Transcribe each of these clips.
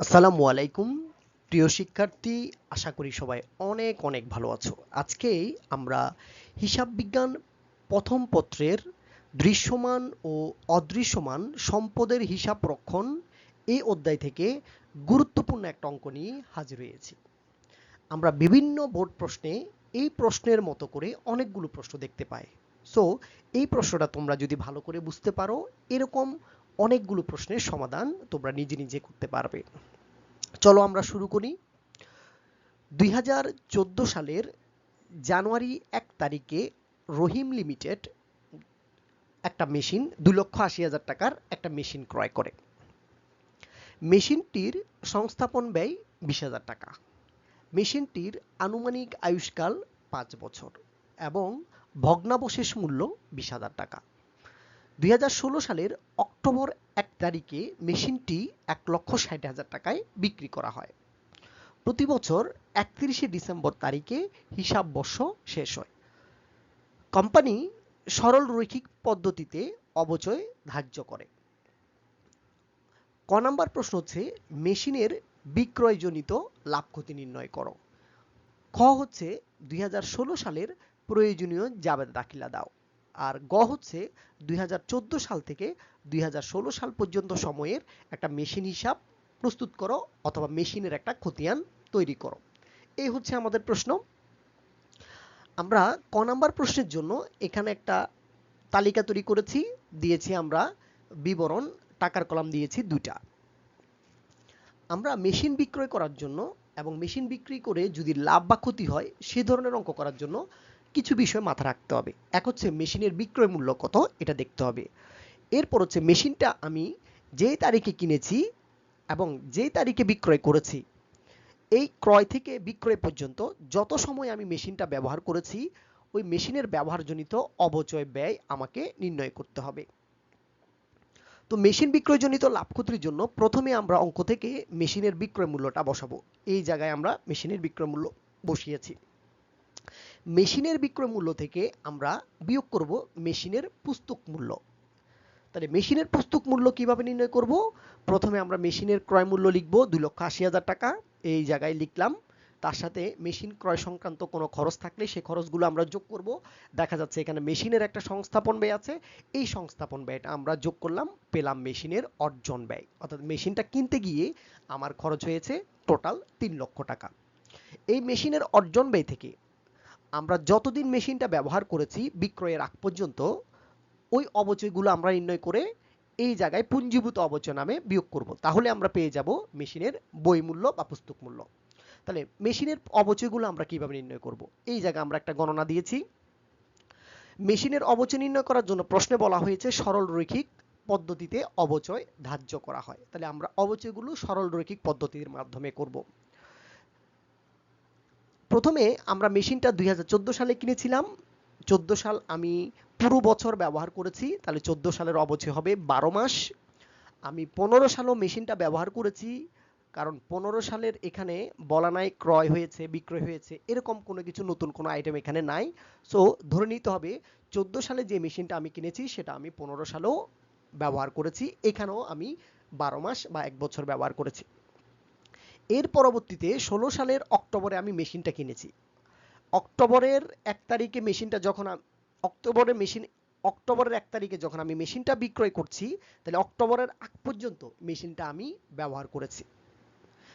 আসসালামু আলাইকুম, প্রিয় শিক্ষার্থী, আশা করি সবাই অনেক অনেক ভালো আছো। আজকেই আমরা হিসাব বিজ্ঞান প্রথম পত্রের দৃশ্যমান ও অদৃশ্যমান সম্পদের হিসাব রক্ষণ এই অধ্যায় থেকে গুরুত্বপূর্ণ একটা অঙ্ক নিয়ে হাজির হয়েছি। আমরা বিভিন্ন বোর্ড প্রশ্নে এই প্রশ্নের মতো করে অনেকগুলো প্রশ্ন দেখতে পাই। সো এই প্রশ্নটা তোমরা যদি ভালো করে বুঝতে পারো, এরকম অনেকগুলো প্রশ্নের সমাধান তোমরা নিজে নিজে করতে পারবে। চলো আমরা শুরু করি। দুই হাজার চোদ্দ সালের জানুয়ারি এক তারিখে রহিম লিমিটেড একটা মেশিন দুই লক্ষ আশি হাজার টাকার একটা মেশিন ক্রয় করে। মেশিনটির সংস্থাপন ব্যয় বিশ হাজার টাকা। মেশিনটির আনুমানিক আয়ুষ্কাল পাঁচ বছর এবং ভগ্নাবশেষ মূল্য বিশ হাজার টাকা। দুই হাজার ষোলো সালের অক্টোবর এক তারিখে মেশিনটি এক লক্ষ ষাট হাজার টাকায় বিক্রি করা হয়। প্রতি বছর একত্রিশে ডিসেম্বর তারিখে হিসাব বর্ষ শেষ হয়। কোম্পানি সরল রৈখিক পদ্ধতিতে অবচয় ধার্য করে। ক নাম্বার প্রশ্ন হচ্ছে, মেশিনের বিক্রয়জনিত লাভ ক্ষতি নির্ণয় করো। খ হচ্ছে, দুই হাজার ষোলো সালের প্রয়োজনীয় জাবেদ দাখিলা দাও। আর গ হচ্ছে দুই সাল থেকে দুই সাল পর্যন্ত সময়ের একটা মেশিন হিসাব প্রস্তুত করো অথবা মেশিনের একটা খতিয়ান তৈরি করো। এই হচ্ছে আমাদের প্রশ্ন। আমরা ক নাম্বার প্রশ্নের জন্য এখানে একটা তালিকা তৈরি করেছি, দিয়েছি আমরা বিবরণ, টাকার কলাম দিয়েছি দুইটা। আমরা মেশিন বিক্রয় করার জন্য এবং মেশিন বিক্রি করে যদি লাভ বা ক্ষতি হয় সে ধরনের অঙ্ক করার জন্য কিছু বিষয় মাথা রাখতে হবে। এক হচ্ছে মেশিনের বিক্রয় মূল্য কত, এটা দেখতে হবে। এরপর হচ্ছে মেশিনটা আমি যে তারিখে কিনেছি এবং যে তারিখে বিক্রয় করেছি, এই ক্রয় থেকে বিক্রয় পর্যন্ত যত সময় আমি মেশিনটা ব্যবহার করেছি, ওই মেশিনের ব্যবহারজনিত অবচয় ব্যয় আমাকে নির্ণয় করতে হবে। তো মেশিন বিক্রয়জনিত লাভ ক্ষতির জন্য প্রথমে আমরা অঙ্ক থেকে মেশিনের বিক্রয় মূল্যটা বসাবো। এই জায়গায় আমরা মেশিনের বিক্রয় মূল্য বসিয়েছি। মেশিনের বিক্রয় মূল্য থেকে আমরা বিয়োগ করব মেশিনের পুস্তক মূল্য। তাহলে মেশিনের পুস্তক মূল্য কীভাবে নির্ণয় করব? প্রথমে আমরা মেশিনের ক্রয় মূল্য লিখব দুই লক্ষ আশি হাজার টাকা। এই জায়গায় লিখলাম, তার সাথে মেশিন ক্রয় সংক্রান্ত কোনো খরচ থাকলে সেই খরচগুলো আমরা যোগ করব। দেখা যাচ্ছে এখানে মেশিনের একটা সংস্থাপন ব্যয় আছে, এই সংস্থাপন ব্যয়টা আমরা যোগ করলাম, পেলাম মেশিনের অর্জন ব্যয়। অর্থাৎ মেশিনটা কিনতে গিয়ে আমার খরচ হয়েছে টোটাল তিন লক্ষ টাকা। এই মেশিনের অর্জন ব্যয় থেকে আমরা যতদিন মেশিনটা ব্যবহার করেছি বিক্রয়ের আগ পর্যন্ত, ওই অবচয়গুলো আমরা নির্ণয় করে এই জায়গায় পুঞ্জীভূত অবচয় নামে বিয়োগ করব। তাহলে আমরা পেয়ে যাব মেশিনের বই মূল্য বা পুস্তক মূল্য। তাহলে মেশিনের অবচয়গুলো আমরা কীভাবে নির্ণয় করব? এই জায়গায় আমরা একটা গণনা দিয়েছি। মেশিনের অবচয় নির্ণয় করার জন্য প্রশ্নে বলা হয়েছে, সরল রৈখিক পদ্ধতিতে অবচয় ধার্য করা হয়। তাহলে আমরা অবচয়গুলো সরল রৈখিক পদ্ধতির মাধ্যমে করব। প্রথমে আমরা মেশিনটা দুই হাজার চোদ্দ সালে কিনেছিলাম। চোদ্দ সাল আমি পুরো বছর ব্যবহার করেছি, তাহলে চোদ্দ সালের অবচয় হবে বারো মাস। আমি পনেরো সালও মেশিনটা ব্যবহার করেছি, কারণ পনেরো সালের এখানে বলা নাই ক্রয় হয়েছে, বিক্রয় হয়েছে, এরকম কোনো কিছু নতুন কোনো আইটেম এখানে নাই। সো ধরে নিতে হবে, চোদ্দ সালে যে মেশিনটা আমি কিনেছি, সেটা আমি পনেরো সালেও ব্যবহার করেছি। এখানেও আমি বারো মাস বা এক বছর ব্যবহার করেছি। এর পরবর্তীতে ষোলো সালের অক্টোবরে আমি মেশিনটা কিনেছি। অক্টোবরের এক তারিখে মেশিনটা যখন অক্টোবরের মেশিন অক্টোবরের এক তারিখে যখন আমি মেশিনটা বিক্রয় করছি, তাহলে অক্টোবরের আগ পর্যন্ত মেশিনটা আমি ব্যবহার করেছি।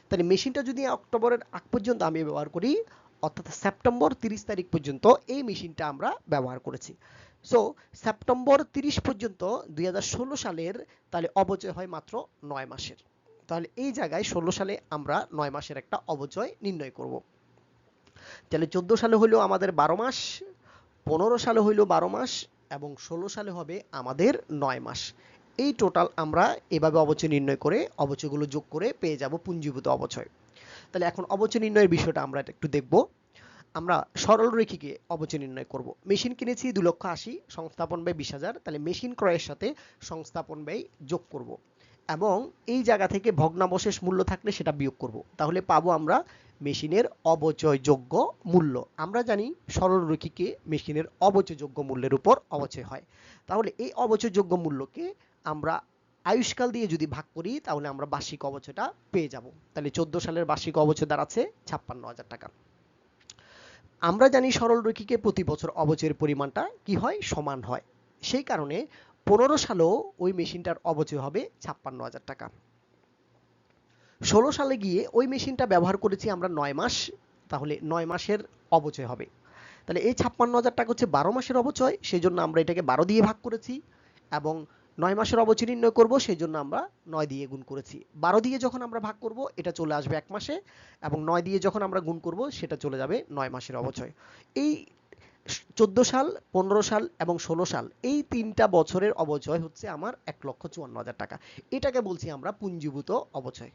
তাহলে মেশিনটা যদি অক্টোবরের আগ পর্যন্ত আমি ব্যবহার করি, অর্থাৎ সেপ্টেম্বর তিরিশ তারিখ পর্যন্ত এই মেশিনটা আমরা ব্যবহার করেছি। সো সেপ্টেম্বর তিরিশ পর্যন্ত দুই হাজার ষোলো সালের তাহলে অবচয় হয় মাত্র নয় মাসের। তাহলে এই জায়গায় ষোলো সালে আমরা নয় মাসের একটা অবচয় নির্ণয় করব। তাহলে চোদ্দ সালে হইল আমাদের বারো মাস, পনেরো সালে হইল বারো মাস, এবং ষোলো সালে হবে আমাদের নয় মাস। এই টোটাল আমরা এভাবে অবচয় নির্ণয় করে অবচয়গুলো যোগ করে পেয়ে যাব পুঞ্জীভূত অবচয়। তাহলে এখন অবচয় নির্ণয়ের বিষয়টা আমরা একটু দেখব। আমরা সরল রেখিকে অবচয় নির্ণয় করব। মেশিন কিনেছি দু লক্ষ আশি, সংস্থাপন ব্যয় বিশ হাজার, তাহলে মেশিন ক্রয়ের সাথে সংস্থাপন ব্যয় যোগ করব। এবং এই জায়গা থেকে ভগ্নাবশেষ মূল্য থাকলে সেটা বিয়োগ করব। তাহলে পাবো আমরা মেশিনের অবচয়যোগ্য মূল্য। আমরা জানি সরল রৈখিকে মেশিনের অবচয়যোগ্য মূল্যের উপর অবচয় হয়। তাহলে এই অবচয়যোগ্য মূল্যকে আমরা আয়ুষ্কাল দিয়ে যদি ভাগ করি, তাহলে আমরা বার্ষিক অবচয়টা পেয়ে যাব। তাহলে চোদ্দ সালের বার্ষিক অবচয় দাঁড়াচ্ছে ছাপ্পান্ন হাজার টাকা। আমরা জানি সরল রৈখিকে প্রতি বছর অবচয়ের পরিমাণটা কি হয়? সমান হয়। সেই কারণে পনেরো সালেও ওই মেশিনটার অবচয় হবে ছাপ্পান্ন হাজার টাকা। ষোলো সালে গিয়ে ওই মেশিনটা ব্যবহার করেছি আমরা নয় মাস, তাহলে নয় মাসের অবচয় হবে। তাহলে এই ছাপ্পান্ন হাজার টাকা হচ্ছে বারো মাসের অবচয় সেই জন্য আমরা এটাকে বারো দিয়ে ভাগ করেছি এবং নয় মাসের অবচয় নির্ণয় করব সেই জন্য আমরা নয় দিয়ে গুণ করেছি। বারো দিয়ে যখন আমরা ভাগ করব, এটা চলে আসবে এক মাসে এবং নয় দিয়ে যখন আমরা গুণ করব, সেটা চলে যাবে নয় মাসের অবচয়। এই চোদ্দ সাল, পনেরো সাল এবং ষোলো সাল। এই তিনটা বছরের অবচয় হচ্ছে আমার এক লক্ষ চুয়ান্ন হাজার টাকা। এটাকে বলছি আমরা পুঞ্জীভূত অবচয়।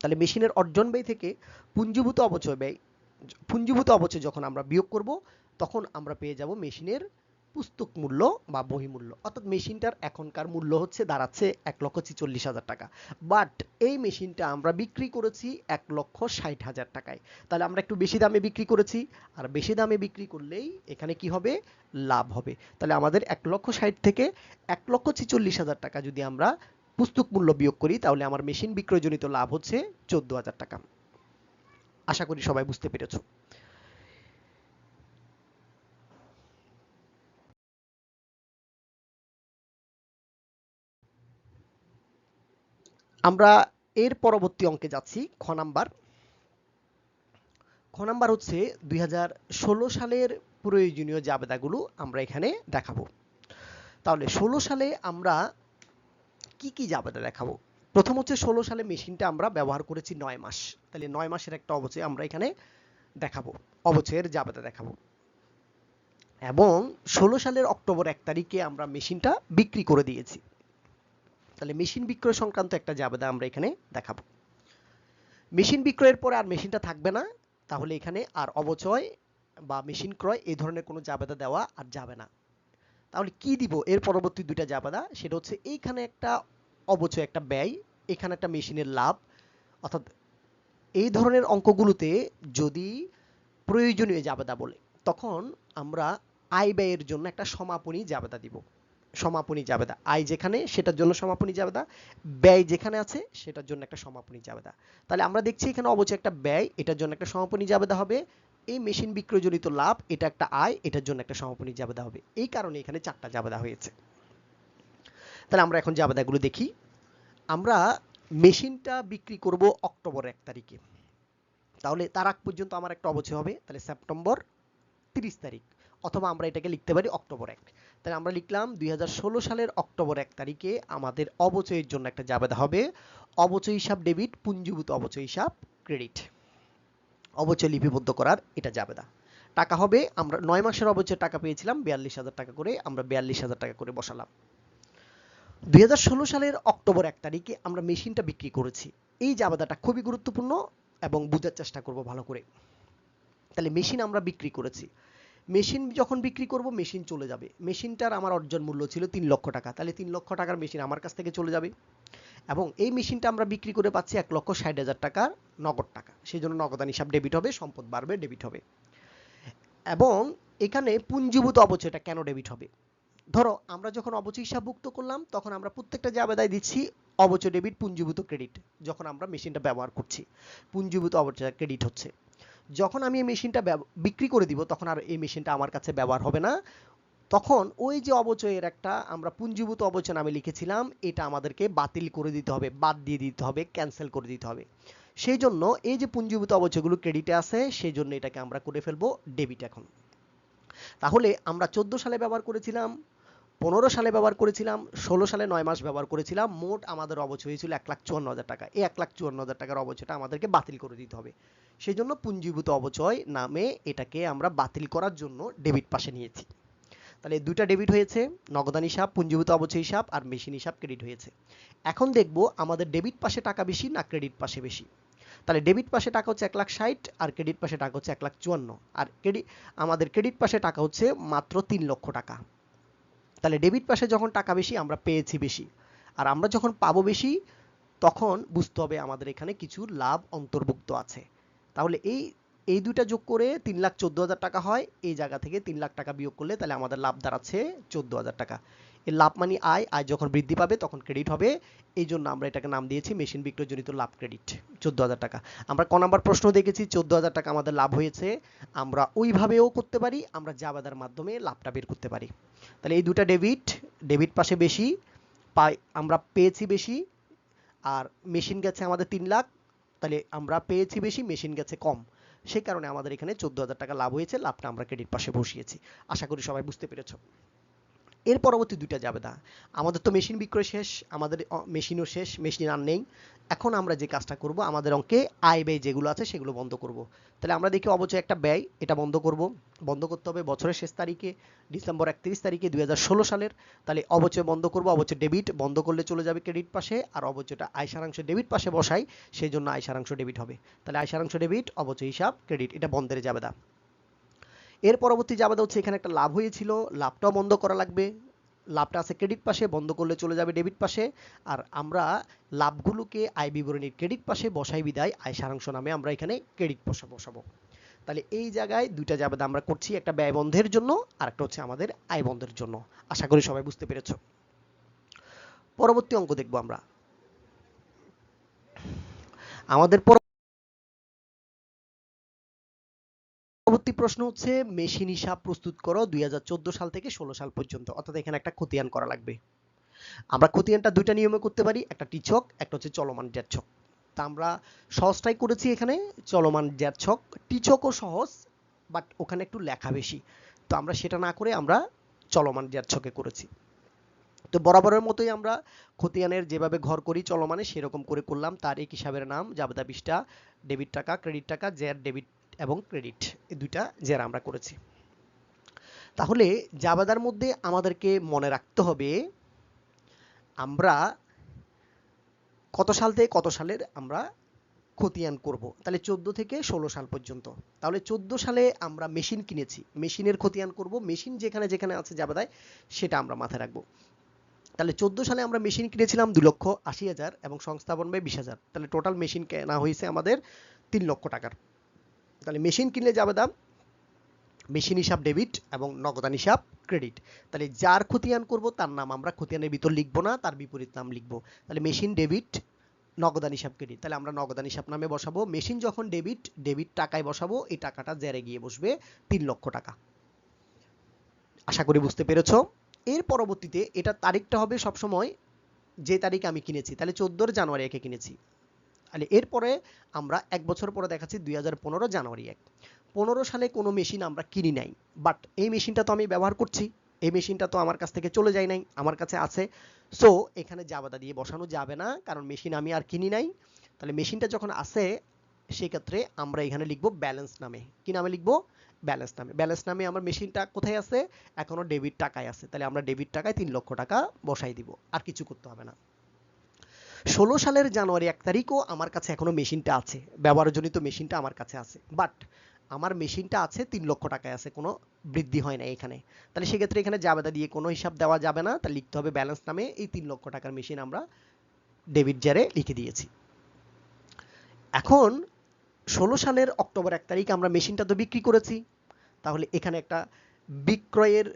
তাহলে মেশিনের অর্জন ব্যয় থেকে পুঞ্জীভূত অবচয় ব্যয় পুঞ্জীভূত অবচয় যখন আমরা বিয়োগ করব, তখন আমরা পেয়ে যাব মেশিনের পুস্তক মূল্য বা বহিমূল্য। অর্থাৎ মেশিনটার এখনকার মূল্য হচ্ছে দাঁড়াচ্ছে এক লক্ষ ছিচল্লিশ হাজার টাকা। বাট এই মেশিনটা আমরা বিক্রি করেছি এক লক্ষ ষাট হাজার টাকায়। তাহলে আমরা একটু বেশি দামে বিক্রি করেছি। আর বেশি দামে বিক্রি করলেই এখানে কি হবে? লাভ হবে। তাহলে আমাদের এক লক্ষ ষাট থেকে এক লক্ষ ছিচল্লিশ হাজার টাকা যদি আমরা পুস্তক মূল্য বিয়োগ করি, তাহলে আমার মেশিন বিক্রয়জনিত লাভ হচ্ছে চোদ্দ হাজার টাকা। আশা করি সবাই বুঝতে পেরেছ। আমরা এর পরবর্তী অঙ্কে যাচ্ছি, খ নাম্বার। খ নাম্বার হচ্ছে দুই হাজার ষোলো সালের প্রয়োজনীয় জাবেদাগুলো আমরা এখানে দেখাবো। তাহলে ষোলো সালে আমরা কি কি জাবেদা দেখাবো? প্রথম হচ্ছে ষোলো সালে মেশিনটা আমরা ব্যবহার করেছি নয় মাস। তাহলে নয় মাসের একটা অবচয় আমরা এখানে দেখাবো, অবচয়ের জাবেদা দেখাবো। এবং ষোলো সালের অক্টোবর এক তারিখে আমরা মেশিনটা বিক্রি করে দিয়েছি। তাহলে মেশিন বিক্রয় সংক্রান্ত একটা জাবেদা আমরা এখানে দেখাবো। মেশিন বিক্রয়ের পরে আর মেশিনটা থাকবে না, তাহলে এখানে আর অবচয় বা মেশিন ক্রয় এই ধরনের কোনো জাবেদা দেওয়া আর যাবে না। তাহলে কি দিব? এর পরবর্তী দুইটা জাবেদা, সেটা হচ্ছে এইখানে একটা অবচয়, একটা ব্যয়, এখানে একটা মেশিনের লাভ। অর্থাৎ এই ধরনের অঙ্কগুলোতে যদি প্রয়োজনীয় জাবেদা বলে, তখন আমরা আয় ব্যয়ের জন্য একটা সমাপনী জাবেদা দিব। সমাপনী জাবেদা। আয় যেখানে, সেটার জন্য সমাপনী জাবেদা। ব্যয় যেখানে আছে, সেটার জন্য একটা সমাপনী জাবেদা। তাহলে আমরা দেখছি এখানে অবশ্যই একটা ব্যয়, এটার জন্য একটা সমাপনী জাবেদা হবে। এই মেশিন বিক্রয়জনিত লাভ, এটা একটা আয়, এটার জন্য একটা সমাপনী জাবেদা হবে। এই কারণে এখানে চারটা জাবেদা হয়েছে। তাহলে আমরা এখন জাবেদাগুলো দেখি। আমরা মেশিনটা বিক্রি করব অক্টোবর এক তারিখে। তাহলে তার আগ পর্যন্ত আমার একটা অবচয় হবে। তাহলে সেপ্টেম্বর তিরিশ তারিখ। অথবা আমরা এটাকে লিখতে পারি অক্টোবর এক। তাহলে আমরা লিখলাম দুই সালের অক্টোবর এক তারিখে আমাদের অবচয়ের জন্য একটা জাবেদা হবে। অবচয় হিসাব ডেবিট, পুঞ্জীভূত অবচয় হিসাব, ক্রেডিট। অবচয় লিপিবদ্ধ করার এটা জাবেদা। টাকা হবে, আমরা নয় মাসের অবচয় টাকা পেয়েছিলাম, বিয়াল্লিশ হাজার টাকা করে আমরা বিয়াল্লিশ হাজার টাকা করে বসালাম। দুই হাজার ষোলো সালের অক্টোবর এক তারিখে আমরা মেশিনটা বিক্রি করেছি। এই জাবেদাটা খুবই গুরুত্বপূর্ণ এবং বোঝার চেষ্টা করব ভালো করে। তাহলে মেশিন আমরা বিক্রি করেছি। মেশিন যখন বিক্রি করব, মেশিন চলে যাবে। মেশিনটার আমার অর্জন মূল্য ছিল তিন লক্ষ টাকা। তাহলে তিন লক্ষ টাকার মেশিন আমার কাছ থেকে চলে যাবে। এবং এই মেশিনটা আমরা বিক্রি করে পাচ্ছি এক লক্ষ ষাট হাজার টাকার নগদ টাকা। সেই জন্য নগদান হিসাব ডেবিট হবে, সম্পদ বাড়বে ডেবিট হবে। এবং এখানে পুঞ্জীভূত অবচয়টা কেন ডেবিট হবে? ধরো, আমরা যখন অবচয় হিসাবভুক্ত করলাম, তখন আমরা প্রত্যেকটা জাবেদায় দিচ্ছি, অবচয় ডেবিট পুঞ্জীভূত ক্রেডিট যখন আমরা মেশিনটা ব্যবহার করছি। পুঞ্জীভূত অবচয় ক্রেডিট হচ্ছে। যখন আমি এই মেশিনটা বিক্রি করে দিব, তখন আর এই মেশিনটা আমার কাছে ব্যবহার হবে না। তখন ওই যে অবচয়ের একটা আমরা পুঞ্জীভূত অবচয় নামে লিখেছিলাম, এটা আমাদেরকে বাতিল করে দিতে হবে, বাদ দিয়ে দিতে হবে ক্যান্সেল করে দিতে হবে। সেই জন্য এই যে পুঞ্জীভূত অবচয়গুলো ক্রেডিটে আছে, সেই জন্য এটাকে আমরা করে ফেলব ডেবিট এখন। তাহলে আমরা চোদ্দ সালে ব্যবহার করেছিলাম পনেরো সালে ব্যবহার করেছিলাম, ষোলো সালে নয় মাস ব্যবহার করেছিলাম, মোট আমাদের অবচয় হয়েছিল এক লাখ চুয়ান্ন হাজার টাকা। এই এক লাখ চুয়ান্ন হাজার টাকার অবচয়টা আমাদেরকে বাতিল করে দিতে হবে। সেই জন্য পুঞ্জীভূত অবচয় নামে এটাকে আমরা বাতিল করার জন্য ডেবিট পাশে নিয়েছি। তাহলে দুইটা ডেবিট হয়েছে, নগদান হিসাব, পুঞ্জীভূত অবচয় হিসাব আর মেশিন হিসাব ক্রেডিট হয়েছে। এখন দেখব আমাদের ডেবিট পাশে টাকা বেশি না ক্রেডিট পাশে বেশি। তাহলে ডেবিট পাশে টাকা হচ্ছে এক লাখ ষাট আর ক্রেডিট পাশে টাকা হচ্ছে এক লাখ চুয়ান্ন। আর ক্রেডিট আমাদের ক্রেডিট পাশে টাকা হচ্ছে মাত্র তিন লক্ষ টাকা। তাহলে ডেবিট পাশে যখন টাকা বেশি, আমরা পেয়েছি বেশি। আর আমরা যখন পাবো বেশি, তখন বুঝতে হবে আমাদের এখানে কিছু লাভ অন্তর্ভুক্ত আছে। তাহলে এই এই দুইটা যোগ করে তিন লাখ চোদ্দ হাজার টাকা হয়। এই জায়গা থেকে তিন লাখ টাকা বিয়োগ করলে তাহলে আমাদের লাভ দাঁড়াচ্ছে চোদ্দ হাজার টাকা। এই লাভ মানি আয় আয় যখন বৃদ্ধি পাবে তখন ক্রেডিট হবে। এই জন্য আমরা এটাকে নাম দিয়েছি মেশিন বিক্রয়জনিত লাভ ক্রেডিট চোদ্দ হাজার টাকা। আমরা ক নাম্বার প্রশ্ন দেখেছি, চোদ্দ হাজার টাকা আমাদের লাভ হয়েছে। আমরা ওইভাবেও করতে পারি, আমরা জাবেদার মাধ্যমে লাভটা বের করতে পারি। তাহলে এই দুটা ডেবিট ডেবিট পাশে বেশি, পাই, আমরা পেয়েছি বেশি, আর মেশিন গেছে আমাদের তিন লাখ, তাহলে আমরা পেয়েছি বেশি, মেশিন গেছে কম। সেই কারণে আমাদের এখানে চোদ্দ হাজার টাকা লাভ হয়েছে, লাভটা আমরা ক্রেডিট পাশে বসিয়েছি। আশা করি সবাই বুঝতে পেরেছ। এর পরবর্তী দুইটা জাবেদা আমাদের তো মেশিন বিক্রয় শেষ, আমাদের মেশিনও শেষ, মেশিন আর নেই। এখন আমরা যে কাজটা করব, আমাদের অঙ্কে আয় ব্যয় যেগুলো আছে সেগুলো বন্ধ করব। তাহলে আমরা দেখি অবশ্যই একটা ব্যয়, এটা বন্ধ করব। বন্ধ করতে হবে বছরের শেষ তারিখে, ডিসেম্বর একত্রিশ তারিখে দুই হাজার ষোলো সালের। তাহলে অবচয় বন্ধ করব, অবচয় ডেবিট বন্ধ করলে চলে যাবে ক্রেডিট পাশে, আর অবচয়টা আয় সারাংশ ডেবিট পাশে বসাই, সেই জন্য আয় সারাংশ ডেবিট হবে। তাহলে আয় সারাংশ ডেবিট, অবচয় হিসাব, ক্রেডিট, এটা বন্ধের জাবেদা এর পরবর্তী জাবেদা হচ্ছে, এখানে একটা লাভ হয়েছিল, লাভটাও বন্ধ করা লাগবে। লাভটা আছে ক্রেডিট পাশে, বন্ধ করলে চলে যাবে ডেবিট পাশে। আর আমরা লাভগুলোকে আয় বিবরণীর ক্রেডিট পাশে বসাই বিদায়, আয় সারাংশ নামে আমরা এখানে ক্রেডিট পাশে বসাবো। তাহলে এই জায়গায় দুইটা জাবেদা আমরা করছি, একটা ব্যয় বন্ধের জন্য, আর একটা হচ্ছে আমাদের আয় বন্ধের জন্য। আশা করি সবাই বুঝতে পেরেছ। পরবর্তী অঙ্ক দেখব আমরা। আমাদের পরবর্তী প্রশ্ন হচ্ছে, মেশিন হিসাব প্রস্তুত করো দুই হাজার চোদ্দ সাল থেকে ষোলো সাল পর্যন্ত। অর্থাৎ এখানে একটা খতিয়ান করা লাগবে। আমরা খতিয়ানটা দুইটা নিয়মে করতে পারি, একটা টিচক একটা হচ্ছে চলমান জ্যাছক তা আমরা সহজটাই করেছি এখানে, চলমান জ্যাছক টিচকও সহজ, বাট ওখানে একটু লেখা বেশি। তো আমরা সেটা না করে আমরা চলমান জ্যাছকে করেছি। তো বরাবরের মতোই আমরা খতিয়ানের যেভাবে ঘর করি চলমানে, সেরকম করে করলাম। তার এক হিসাবের নাম, জাবেদা বিশটা, ডেবিট টাকা, ক্রেডিট টাকা, জ্যার ডেবিট এবং ক্রেডিট, এই দুইটা জেরা আমরা করেছি। তাহলে জাবেদার মধ্যে আমাদেরকে মনে রাখতে হবে, আমরা কত সাল থেকে কত সালের আমরা খতিয়ান করব? তাহলে চোদ্দ থেকে ষোলো সাল পর্যন্ত। তাহলে চোদ্দ সালে আমরা মেশিন কিনেছি। মেশিনের খতিয়ান করব, মেশিন যেখানে যেখানে আছে জাবেদায়, সেটা আমরা মাথায় রাখব। তাহলে চোদ্দ সালে আমরা মেশিন কিনেছিলাম দু লক্ষ আশি হাজার এবং সংস্থাপন ব্যয় বিশ হাজার। তাহলে টোটাল মেশিন কেনা হয়েছে আমাদের তিন লক্ষ টাকার। তাহলে মেশিন কিনলে যাবে দাম? মেশিন হিসাব ডেবিট এবং নগদান হিসাব ক্রেডিট। তাহলে যার খতিয়ান করব, তার নাম আমরা খতিয়ানের ভিতর লিখব না, তার বিপরীত নাম লিখব। তাহলে মেশিন ডেবিট, নগদান হিসাব ক্রেডিট। তাহলে আমরা নগদান হিসাব নামে বসাবো। মেশিন যখন ডেবিট ডেবিট টাকায় বসাবো, এই টাকাটা জেরে গিয়ে বসবে তিন লক্ষ টাকা। আশা করি বুঝতে পেরেছ? এর পরবর্তীতে এটা তারিখটা হবে সবসময় যে তারিখে আমি কিনেছি। তাহলে চোদ্দোর জানুয়ারি একে কিনেছি। তাহলে এরপরে আমরা এক বছর পরে দেখাচ্ছি দুই হাজার পনেরো জানুয়ারি এক। পনেরো সালে কোনো মেশিন আমরা কিনি নাই বাট এই মেশিনটা তো আমি ব্যবহার করছি, এই মেশিনটা তো আমার কাছ থেকে চলে যায় নাই, আমার কাছে আছে। সো এখানে জাবাদা দিয়ে বসানো যাবে না, কারণ মেশিন আমি আর কিনি নাই। তাহলে মেশিনটা যখন আসে সেক্ষেত্রে আমরা এখানে লিখব ব্যালেন্স নামে। কি নামে লিখব? ব্যালেন্স নামে। ব্যালেন্স নামে আমার মেশিনটা কোথায় আছে? এখনও ডেবিট টাকায় আছে। তাহলে আমরা ডেবিট টাকায় তিন লক্ষ টাকা বসাই দিব, আর কিছু করতে হবে না। ষোলো সালের জানুয়ারি এক তারিখও আমার কাছে এখনও মেশিনটা আছে। ব্যবহারজনিত মেশিনটা আমার কাছে আছে। বাট আমার মেশিনটা আছে, তিন লক্ষ টাকায় আছে, কোনো বৃদ্ধি হয় না এখানে। তাহলে সেক্ষেত্রে এখানে জাবেদা দিয়ে কোনো হিসাব দেওয়া যাবে না। তা লিখতে হবে ব্যালেন্স নামে এই তিন লক্ষ টাকার মেশিন আমরা ডেবিট জারে লিখে দিয়েছি। এখন ষোলো সালের অক্টোবর এক তারিখ আমরা মেশিনটা তো বিক্রি করেছি। তাহলে এখানে একটা বিক্রয়ের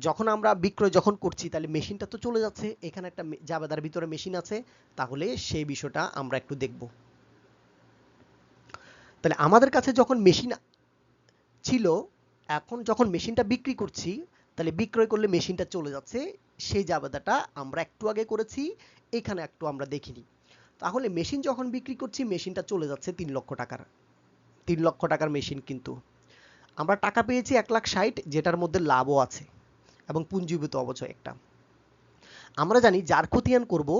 যখন আমরা বিক্রয় যখন করছি, তাহলে মেশিনটা তো চলে যাচ্ছে। এখানে একটা জাবেদার ভিতরে মেশিন আছে। তাহলে সেই বিষয়টা আমরা একটু দেখব। তাহলে আমাদের কাছে যখন মেশিন ছিল, এখন যখন মেশিনটা বিক্রি করছি, তাহলে বিক্রয় করলে মেশিনটা চলে যাচ্ছে। সেই জাবেদাটা আমরা একটু আগে করেছি, এখানে একটু আমরা দেখিনি। তাহলে মেশিন যখন বিক্রি করছি, মেশিনটা চলে যাচ্ছে তিন লক্ষ টাকার। তিন লক্ষ টাকার মেশিন কিন্তু। আমরা টাকা পেয়েছি এক লাখ ষাট, যেটার মধ্যে লাভও আছে। এবং পুঞ্জীভূত অবচয় একটা। আমরা জানি যার খতিয়ান করব,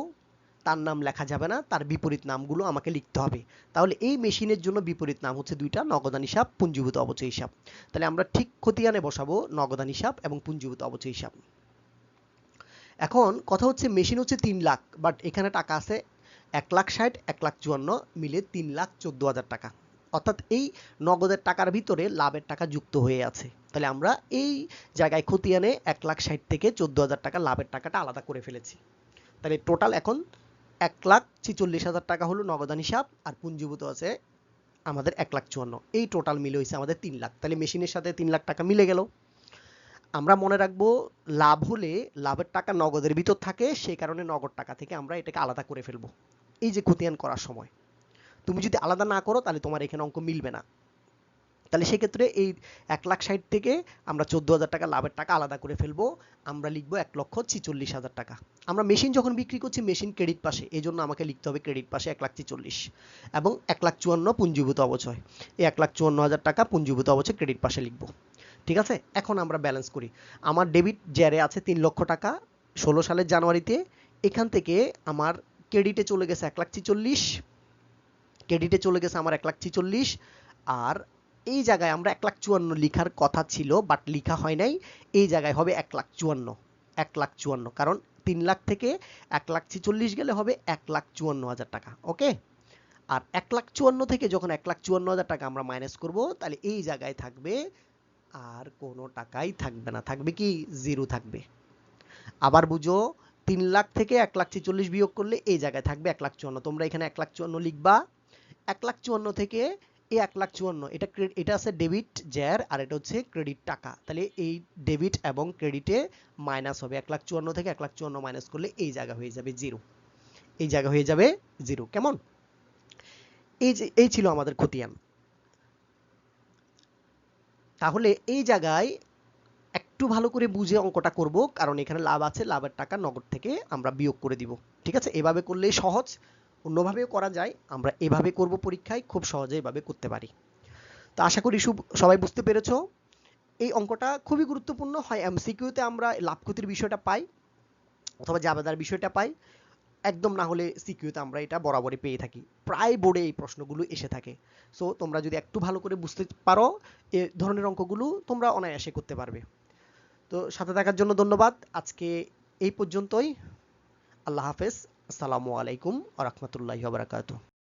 তার নাম লেখা যাবে না, তার বিপরীত নামগুলো আমাকে লিখতে হবে। তাহলে এই মেশিনের জন্য বিপরীত নাম হচ্ছে দুইটা নগদান হিসাব, পুঞ্জীভূত অবচয় হিসাব। তাহলে আমরা ঠিক খতিয়ানে বসাবো নগদান হিসাব এবং পুঞ্জীভূত অবচয় হিসাব। এখন কথা হচ্ছে মেশিন হচ্ছে তিন লাখ বাট এখানে টাকা আছে এক লাখ ষাট, এক লাখ চুয়ান্ন মিলে তিন লাখ চোদ্দ হাজার টাকা। অর্থাৎ এই নগদের টাকার ভিতরে লাভের টাকা যুক্ত হয়ে আছে। তাহলে আমরা এই জায়গায় খতিয়ানে এক লাখ ষাট থেকে চোদ্দ হাজার টাকা লাভের টাকাটা আলাদা করে ফেলেছি। তাহলে টোটাল এখন এক লাখ ছিচল্লিশ হাজার টাকা হলো নগদান হিসাব আর পুঞ্জীভূত আছে আমাদের এক লাখ চুয়ান্ন। এই টোটাল মিলে হয়েছে আমাদের তিন লাখ। তাহলে মেশিনের সাথে তিন লাখ টাকা মিলে গেল। আমরা মনে রাখব লাভ হলে লাভের টাকা নগদের ভিতর থাকে, সেই কারণে নগদ টাকা থেকে আমরা এটাকে আলাদা করে ফেলব। এই যে খতিয়ান করার সময়। তুমি যদি আলাদা না করো তাহলে তোমার এখানে অঙ্ক মিলবে না। তাহলে সেক্ষেত্রে এই এক লাখ ষাট থেকে আমরা চোদ্দ হাজার টাকা লাভের টাকা আলাদা করে ফেলব। আমরা লিখব এক লক্ষ ছিচল্লিশ হাজার টাকা। আমরা মেশিন যখন বিক্রি করছি মেশিন ক্রেডিট পাশে, এই জন্য আমাকে লিখতে হবে ক্রেডিট পাশে এক লাখ ছিচল্লিশ। এবং এক লাখ চুয়ান্ন পুঞ্জীভূত অবচয়। এই এক লাখ চুয়ান্ন হাজার টাকা পুঞ্জীভূত অবচয় ক্রেডিট পাশে লিখব। ঠিক আছে? এখন আমরা ব্যালেন্স করি। আমার ডেবিট জ্যারে আছে তিন লক্ষ টাকা ষোলো সালের জানুয়ারিতে। এখান থেকে আমার ক্রেডিটে চলে গেছে এক লাখ ছিচল্লিশ। ক্রেডিটে চলে গেছে আমার এক লাখ ছিচল্লিশ। আর এই জায়গায় আমরা এক লাখ চুয়ান্ন লিখার কথা ছিল বাট লিখা হয় নাই এই জায়গায় হবে এক লাখ চুয়ান্ন এক লাখ চুয়ান্ন কারণ তিন লাখ থেকে এক লাখ ছিচল্লিশ গেলে হবে এক লাখ চুয়ান্ন হাজার টাকা ওকে আর এক লাখ চুয়ান্ন থেকে যখন এক লাখ চুয়ান্ন হাজার টাকা আমরা মাইনাস করব তাহলে এই জায়গায় থাকবে আর কোনো টাকাই থাকবে না থাকবে কি জিরো থাকবে আবার বুঝো তিন লাখ থেকে এক লাখ ছেচল্লিশ বিয়োগ করলে এই জায়গায় থাকবে এক লাখ চুয়ান্ন তোমরা এখানে এক লাখ চুয়ান্ন লিখবা এক লাখ চুয়ান্ন থেকে এই এক লাখ চুয়ান্ন। এটা এটা আছে ডেবিট জ্যার আর এটা হচ্ছে ক্রেডিট টাকা। তাহলে এই ডেবিট এবং ক্রেডিটে মাইনাস হবে। এক লাখ চুয়ান্ন থেকে এক লাখ চুয়ান্ন মাইনাস করলে এই জায়গা হয়ে যাবে জিরো এই জায়গা হয়ে যাবে জিরো কেমন? এই যে, এই ছিল আমাদের খতিয়ান। তাহলে এই জায়গায় একটু ভালো করে বুঝে অঙ্কটা করব, কারণ এখানে লাভ আছে, লাভের টাকা নগদ থেকে আমরা বিয়োগ করে দিব। ঠিক আছে? এভাবে করলেই সহজ। অন্যভাবেও করা যায়, আমরা এভাবে করব পরীক্ষায়, খুব সহজে এভাবে করতে পারি। তো আশা করি সবাই বুঝতে পেরেছ। এই অঙ্কটা খুবই গুরুত্বপূর্ণ, হয় এমসিকিউতে আমরা লাভ ক্ষতির বিষয়টা পাই অথবা জাবেদার বিষয়টা পাই। একদম না হলে সিকিউতে আমরা এটা বরাবরই পেয়ে থাকি। প্রায় বোর্ডে এই প্রশ্নগুলো এসে থাকে। সো তোমরা যদি একটু ভালো করে বুঝতে পারো, এ ধরনের অঙ্কগুলো তোমরা অনায়াসে করতে পারবে। তো সাথে থাকার জন্য ধন্যবাদ। আজকে এই পর্যন্তই। আল্লাহ হাফেজ। আসসালামু আলাইকুম আ রহমতুল্লাহ বারাকাতুহ।